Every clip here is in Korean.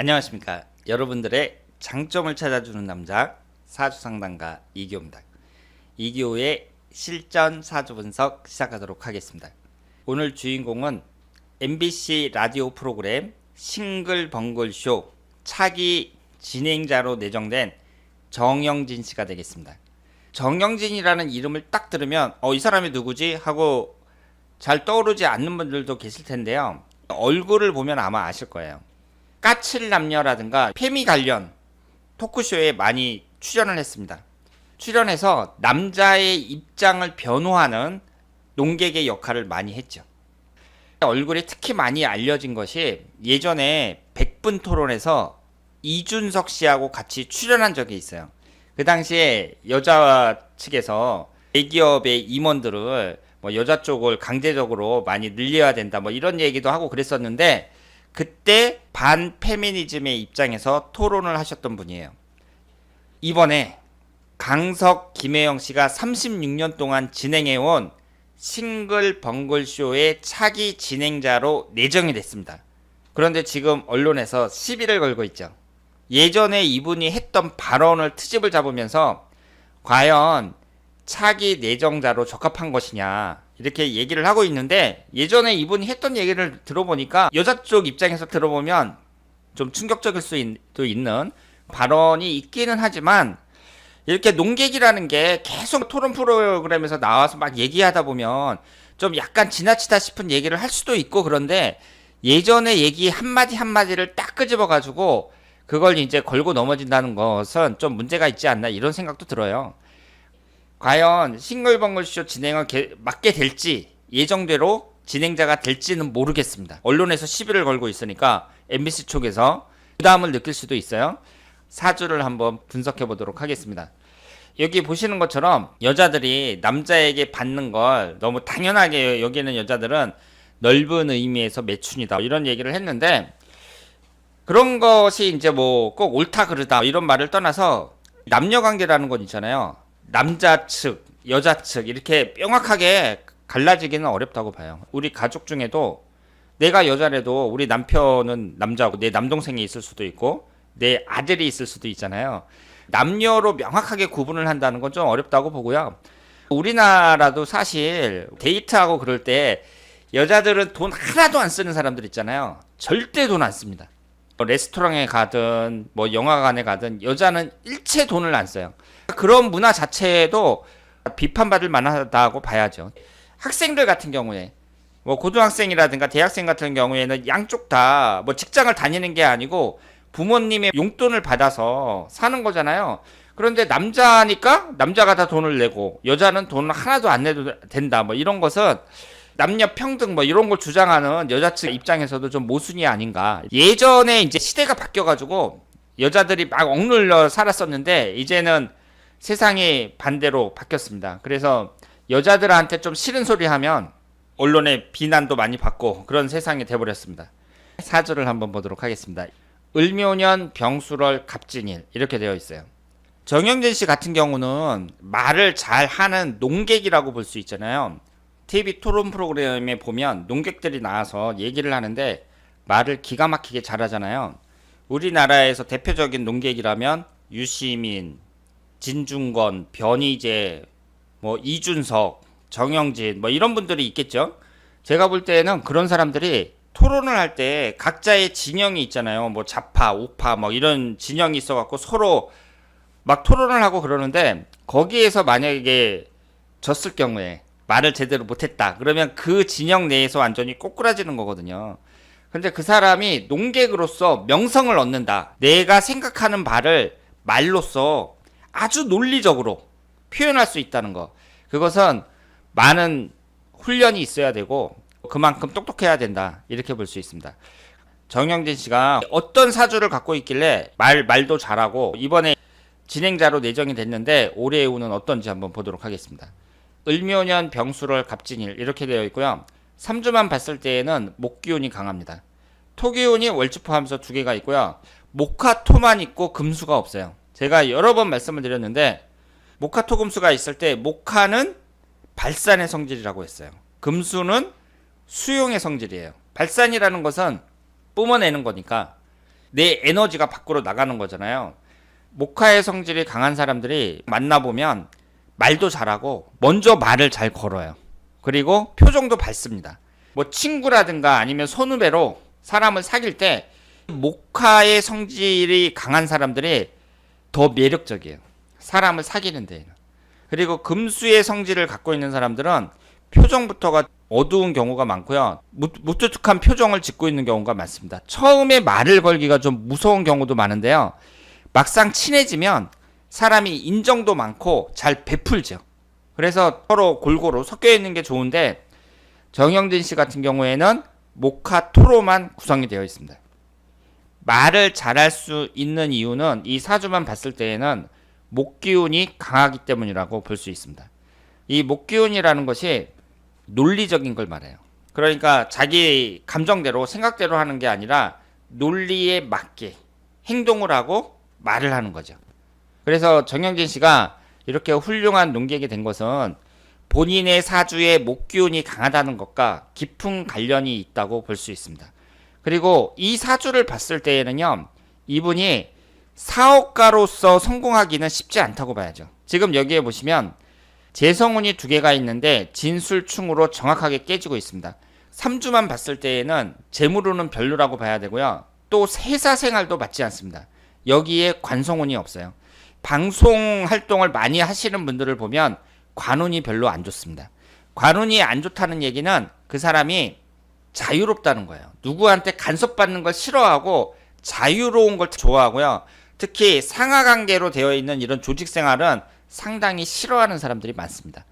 안녕하십니까. 여러분들의 장점을 찾아주는 남자 사주상담가 이기호입니다. 이기호의 실전 사주 분석 시작하도록 하겠습니다. 오늘 주인공은 MBC 라디오 프로그램 싱글벙글쇼 차기 진행자로 내정된 정영진 씨가 되겠습니다. 정영진이라는 이름을 딱 들으면 어, 이 사람이 누구지? 하고 잘 떠오르지 않는 분들도 계실 텐데요. 얼굴을 보면 아마 아실 거예요. 까칠 남녀라든가 페미 관련 토크쇼에 많이 출연을 했습니다. 출연해서 남자의 입장을 변호하는 농객의 역할을 많이 했죠. 얼굴이 특히 많이 알려진 것이 예전에 백분 토론에서 이준석 씨하고 같이 출연한 적이 있어요. 그 당시에 여자 측에서 대기업의 임원들을 뭐 여자 쪽을 강제적으로 많이 늘려야 된다 뭐 이런 얘기도 하고 그랬었는데 그때 반 페미니즘의 입장에서 토론을 하셨던 분이에요. 이번에 강석 김혜영 씨가 36년 동안 진행해온 싱글 벙글 쇼의 차기 진행자로 내정이 됐습니다. 그런데 지금 언론에서 시비를 걸고 있죠. 예전에 이분이 했던 발언을 트집을 잡으면서 과연 차기 내정자로 적합한 것이냐 이렇게 얘기를 하고 있는데 예전에 이분이 했던 얘기를 들어보니까 여자 쪽 입장에서 들어보면 좀 충격적일 수도 있는 발언이 있기는 하지만 이렇게 농객이라는 게 계속 토론 프로그램에서 나와서 막 얘기하다 보면 좀 약간 지나치다 싶은 얘기를 할 수도 있고 그런데 예전에 얘기 한마디 한마디를 딱 끄집어 가지고 그걸 이제 걸고 넘어진다는 것은 좀 문제가 있지 않나 이런 생각도 들어요. 과연 싱글벙글쇼 진행을 개- 맡게 될지 예정대로 진행자가 될지는 모르겠습니다. 언론에서 시비를 걸고 있으니까 MBC 쪽에서 부담을 느낄 수도 있어요. 사주를 한번 분석해 보도록 하겠습니다. 여기 보시는 것처럼 여자들이 남자에게 받는 걸 너무 당연하게 여기는 여자들은 넓은 의미에서 매춘이다 이런 얘기를 했는데 그런 것이 이제 뭐 꼭 옳다 그르다 이런 말을 떠나서 남녀 관계라는 건 있잖아요. 남자 측, 여자 측 이렇게 명확하게 갈라지기는 어렵다고 봐요. 우리 가족 중에도 내가 여자래도 우리 남편은 남자고 내 남동생이 있을 수도 있고 내 아들이 있을 수도 있잖아요. 남녀로 명확하게 구분을 한다는 건 좀 어렵다고 보고요. 우리나라도 사실 데이트하고 그럴 때 여자들은 돈 하나도 안 쓰는 사람들 있잖아요. 절대 돈 안 씁니다. 뭐 레스토랑에 가든 뭐 영화관에 가든 여자는 일체 돈을 안 써요. 그런 문화 자체도 비판받을 만하다고 봐야죠. 학생들 같은 경우에 뭐 고등학생이라든가 대학생 같은 경우에는 양쪽 다 뭐 직장을 다니는 게 아니고 부모님의 용돈을 받아서 사는 거잖아요. 그런데 남자니까 남자가 다 돈을 내고 여자는 돈을 하나도 안 내도 된다. 뭐 이런 것은 남녀 평등 뭐 이런 걸 주장하는 여자 측 입장에서도 좀 모순이 아닌가. 예전에 이제 시대가 바뀌어가지고 여자들이 막 억눌려 살았었는데 이제는 세상이 반대로 바뀌었습니다. 그래서 여자들한테 좀 싫은 소리 하면 언론의 비난도 많이 받고 그런 세상이 돼버렸습니다. 사주를 한번 보도록 하겠습니다. 을묘년 병수럴 갑진일 이렇게 되어 있어요. 정영진 씨 같은 경우는 말을 잘 하는 농객이라고 볼 수 있잖아요. TV 토론 프로그램에 보면 농객들이 나와서 얘기를 하는데 말을 기가 막히게 잘하잖아요. 우리나라에서 대표적인 농객이라면 유시민, 진중건, 변희재, 뭐 이준석, 정영진 뭐 이런 분들이 있겠죠. 제가 볼 때는 그런 사람들이 토론을 할 때 각자의 진영이 있잖아요. 뭐 좌파, 우파 뭐 이런 진영이 있어 갖고 서로 막 토론을 하고 그러는데 거기에서 만약에 졌을 경우에 말을 제대로 못했다. 그러면 그 진영 내에서 완전히 꼬꾸라지는 거거든요. 근데 그 사람이 농객으로서 명성을 얻는다. 내가 생각하는 바를 말로써 아주 논리적으로 표현할 수 있다는 거. 그것은 많은 훈련이 있어야 되고 그만큼 똑똑해야 된다. 이렇게 볼 수 있습니다. 정영진 씨가 어떤 사주를 갖고 있길래 말 말도 잘하고 이번에 진행자로 내정이 됐는데 올해의 운은 어떤지 한번 보도록 하겠습니다. 을묘년 병수럴 갑진일 이렇게 되어 있고요. 3주만 봤을 때에는 목기운이 강합니다. 토기운이 월주 포함해서 두 개가 있고요. 목화 토만 있고 금수가 없어요. 제가 여러 번 말씀을 드렸는데 목화 토 금수가 있을 때 목화는 발산의 성질이라고 했어요. 금수는 수용의 성질이에요. 발산이라는 것은 뿜어내는 거니까 내 에너지가 밖으로 나가는 거잖아요. 목화의 성질이 강한 사람들이 만나보면 말도 잘하고 먼저 말을 잘 걸어요. 그리고 표정도 밝습니다. 뭐 친구라든가 아니면 손후배로 사람을 사귈 때 목화의 성질이 강한 사람들이 더 매력적이에요. 사람을 사귀는 데에는. 그리고 금수의 성질을 갖고 있는 사람들은 표정부터가 어두운 경우가 많고요. 무- 무뚝뚝한 표정을 짓고 있는 경우가 많습니다. 처음에 말을 걸기가 좀 무서운 경우도 많은데요. 막상 친해지면 사람이 인정도 많고 잘 베풀죠. 그래서 서로 골고루 섞여 있는 게 좋은데 정영진 씨 같은 경우에는 목화 토로만 구성이 되어 있습니다. 말을 잘할 수 있는 이유는 이 사주만 봤을 때에는 목기운이 강하기 때문이라고 볼 수 있습니다. 이 목기운이라는 것이 논리적인 걸 말해요. 그러니까 자기 감정대로 생각대로 하는 게 아니라 논리에 맞게 행동을 하고 말을 하는 거죠. 그래서 정영진 씨가 이렇게 훌륭한 농객이 된 것은 본인의 사주에 목기운이 강하다는 것과 깊은 관련이 있다고 볼 수 있습니다. 그리고 이 사주를 봤을 때에는요, 이분이 사업가로서 성공하기는 쉽지 않다고 봐야죠. 지금 여기에 보시면 재성운이 두 개가 있는데 진술충으로 정확하게 깨지고 있습니다. 3주만 봤을 때에는 재물운은 별로라고 봐야 되고요. 또 세사 생활도 맞지 않습니다. 여기에 관성운이 없어요. 방송 활동을 많이 하시는 분들을 보면 관운이 별로 안 좋습니다. 관운이 안 좋다는 얘기는 그 사람이 자유롭다는 거예요. 누구한테 간섭받는 걸 싫어하고 자유로운 걸 좋아하고요. 특히 상하 관계로 되어 있는 이런 조직 생활은 상당히 싫어하는 사람들이 많습니다.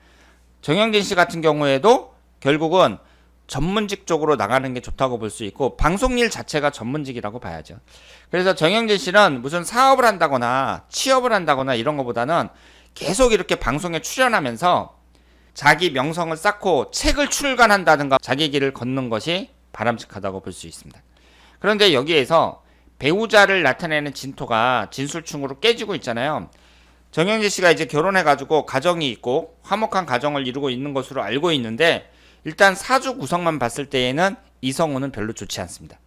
정영진 씨 같은 경우에도 결국은 전문직 쪽으로 나가는 게 좋다고 볼 수 있고 방송 일 자체가 전문직이라고 봐야죠. 그래서 정영진 씨는 무슨 사업을 한다거나 취업을 한다거나 이런 것보다는 계속 이렇게 방송에 출연하면서 자기 명성을 쌓고 책을 출간한다든가 자기 길을 걷는 것이 바람직하다고 볼 수 있습니다. 그런데 여기에서 배우자를 나타내는 진토가 진술충으로 깨지고 있잖아요. 정영진 씨가 이제 결혼해가지고 가정이 있고 화목한 가정을 이루고 있는 것으로 알고 있는데 일단 사주 구성만 봤을 때에는 이성운은 별로 좋지 않습니다.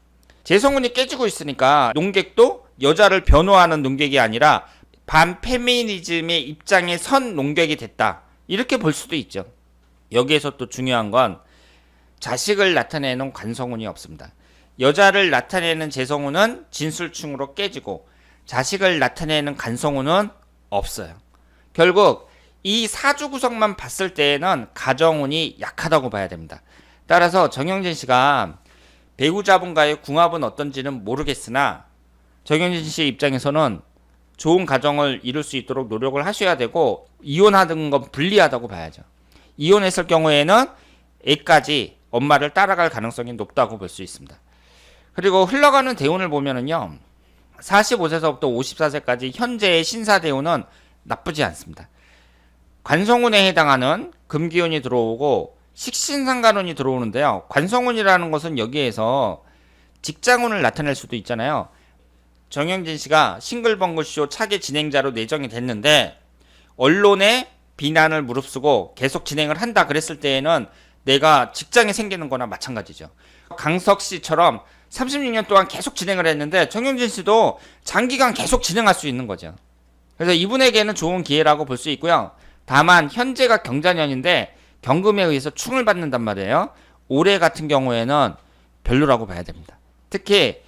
재성운이 깨지고 있으니까 농객도 여자를 변호하는 농객이 아니라 반페미니즘의 입장에 선 농객이 됐다. 이렇게 볼 수도 있죠. 여기에서 또 중요한 건 자식을 나타내는 관성운이 없습니다. 여자를 나타내는 재성운은 진술충으로 깨지고 자식을 나타내는 간성운은 없어요. 결국 이 사주 구성만 봤을 때에는 가정운이 약하다고 봐야 됩니다. 따라서 정영진 씨가 배우자분과의 궁합은 어떤지는 모르겠으나 정영진 씨 입장에서는 좋은 가정을 이룰 수 있도록 노력을 하셔야 되고 이혼하는 건 불리하다고 봐야죠. 이혼했을 경우에는 애까지 엄마를 따라갈 가능성이 높다고 볼 수 있습니다. 그리고 흘러가는 대운을 보면은요. 45세서부터 54세까지 현재의 신사 대운은 나쁘지 않습니다. 관성운에 해당하는 금기운이 들어오고 식신상간운이 들어오는데요. 관성운이라는 것은 여기에서 직장운을 나타낼 수도 있잖아요. 정영진 씨가 싱글벙글쇼 차기 진행자로 내정이 됐는데 언론에 비난을 무릅쓰고 계속 진행을 한다 그랬을 때에는 내가 직장이 생기는 거나 마찬가지죠. 강석 씨처럼 36년 동안 계속 진행을 했는데 정영진 씨도 장기간 계속 진행할 수 있는 거죠. 그래서 이분에게는 좋은 기회라고 볼 수 있고요. 다만 현재가 경자년인데 경금에 의해서 충을 받는단 말이에요. 올해 같은 경우에는 별로라고 봐야 됩니다. 특히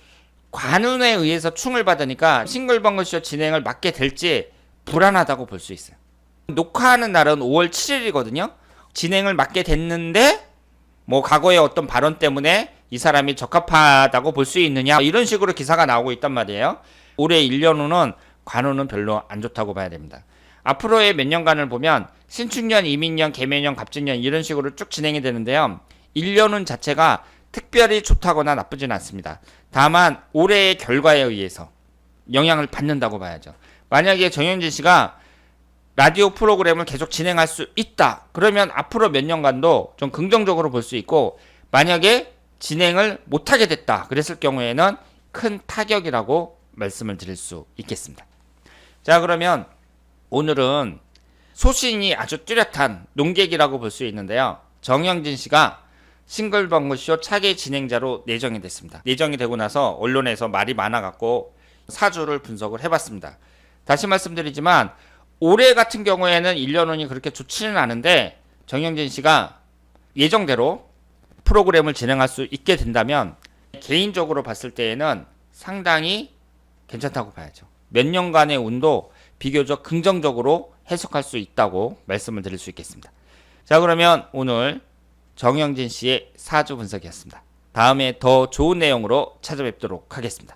관운에 의해서 충을 받으니까 싱글벙글쇼 진행을 맡게 될지 불안하다고 볼 수 있어요. 녹화하는 날은 5월 7일이거든요. 진행을 맡게 됐는데 뭐 과거의 어떤 발언 때문에 이 사람이 적합하다고 볼 수 있느냐 이런 식으로 기사가 나오고 있단 말이에요. 올해 1년 후는 관운은 별로 안 좋다고 봐야 됩니다. 앞으로의 몇 년간을 보면 신축년, 이민년, 개묘년, 갑진년 이런 식으로 쭉 진행이 되는데요. 1년운 자체가 특별히 좋다거나 나쁘진 않습니다. 다만 올해의 결과에 의해서 영향을 받는다고 봐야죠. 만약에 정현진 씨가 라디오 프로그램을 계속 진행할 수 있다. 그러면 앞으로 몇 년간도 좀 긍정적으로 볼 수 있고 만약에 진행을 못하게 됐다. 그랬을 경우에는 큰 타격이라고 말씀을 드릴 수 있겠습니다. 자, 그러면 오늘은 소신이 아주 뚜렷한 농객이라고 볼 수 있는데요. 정영진 씨가 싱글벙글쇼 차기 진행자로 내정이 됐습니다. 내정이 되고 나서 언론에서 말이 많아갖고 사주를 분석을 해봤습니다. 다시 말씀드리지만 올해 같은 경우에는 1년 운이 그렇게 좋지는 않은데 정영진 씨가 예정대로 프로그램을 진행할 수 있게 된다면 개인적으로 봤을 때에는 상당히 괜찮다고 봐야죠. 몇 년간의 운도 비교적 긍정적으로 해석할 수 있다고 말씀을 드릴 수 있겠습니다. 자, 그러면 오늘 정영진 씨의 사주 분석이었습니다. 다음에 더 좋은 내용으로 찾아뵙도록 하겠습니다.